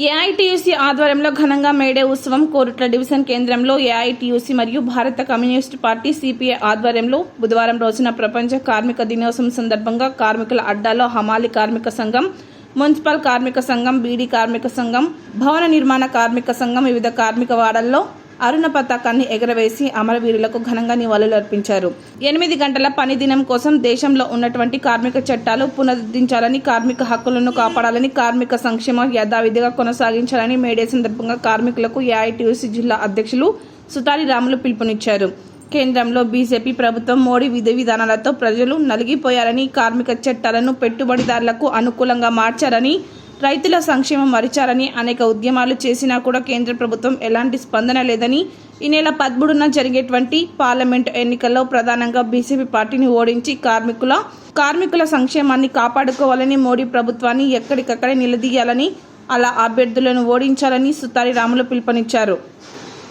AITUC ఆధ్వర్యంలో ఘనంగా May Day ఉత్సవం కోరుట్ల డివిజన్ కేంద్రంలో ఏఐటీయూసీ మరియు భారత కమ్యూనిస్ట్ పార్టీ సిపిఐ ఆధ్వర్యంలో బుధవారం రోజున ప్రపంచ కార్మిక దినోత్సవం సందర్భంగా కార్మికుల అడ్డాలో హమాలి కార్మిక సంఘం మున్సిపల్ కార్మిక సంఘం బీడీ కార్మిక సంఘం భవన నిర్మాణ కార్మిక సంఘం వివిధ కార్మిక వాడల్లో అరుణ పతాకాన్ని ఎగరవేసి అమరవీరులకు ఘనంగా నివాళులు అర్పించారు ఎనిమిది గంటల పని దినం కోసం దేశంలో ఉన్నటువంటి కార్మిక చట్టాలు పునరుద్ధరించాలని కార్మిక హక్కులను కాపాడాలని కార్మిక సంక్షేమం యథావిధిగా కొనసాగించాలని మేడే సందర్భంగా కార్మికులకు ఏఐటీయూసీ జిల్లా అధ్యక్షులు సుతారి రాములు పిలుపునిచ్చారు. కేంద్రంలో బీజేపీ ప్రభుత్వం మోడీ విధి విధానాలతో ప్రజలు నలిగిపోయారని కార్మిక చట్టాలను పెట్టుబడిదారులకు అనుకూలంగా మార్చారని రైతుల సంక్షేమం మరిచారని అనేక ఉద్యమాలు చేసినా కూడా కేంద్ర ప్రభుత్వం ఎలాంటి స్పందన లేదని ఈ నెల పదమూడున జరిగేటువంటి పార్లమెంటు ఎన్నికల్లో ప్రధానంగా బీజేపీ పార్టీని ఓడించి కార్మికుల కార్మికుల సంక్షేమాన్ని కాపాడుకోవాలని మోడీ ప్రభుత్వాన్ని ఎక్కడికక్కడే నిలదీయాలని అలా అభ్యర్థులను ఓడించాలని సుతారి రాములు పిలుపునిచ్చారు.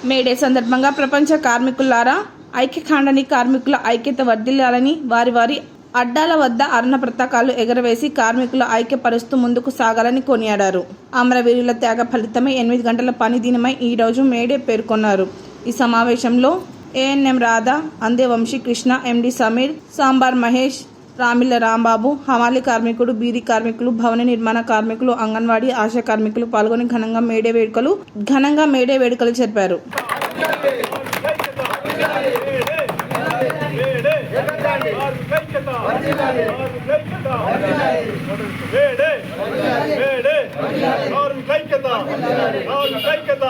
మేడే సందర్భంగా ప్రపంచ కార్మికులారా ఐక్యకాండని కార్మికుల ఐక్యత వర్ధిల్లాలని వారి వారి అడ్డాల వద్ద అరుణ పతాకాలు ఎగరవేసి కార్మికులు ఐక్యపరుస్తూ ముందుకు సాగాలని కొనియాడారు అమరవీరుల త్యాగ ఫలితమే ఎనిమిది గంటల పని దినమై ఈ రోజు మేడే పేర్కొన్నారు ఈ సమావేశంలో ఏఎన్ఎం రాధా అందే వంశీ కృష్ణ ఎండి సమీర్ సాంబార్ మహేష్ రామిల్ల రాంబాబు హమాలి కార్మికుడు బీది కార్మికులు భవన నిర్మాణ కార్మికులు అంగన్వాడీ ఆశా కార్మికులు పాల్గొని ఘనంగా మేడే వేడుకలు ఘనంగా మేడే వేడుకలు జరిపారు కార్మికైక్యత కార్మికైక్యత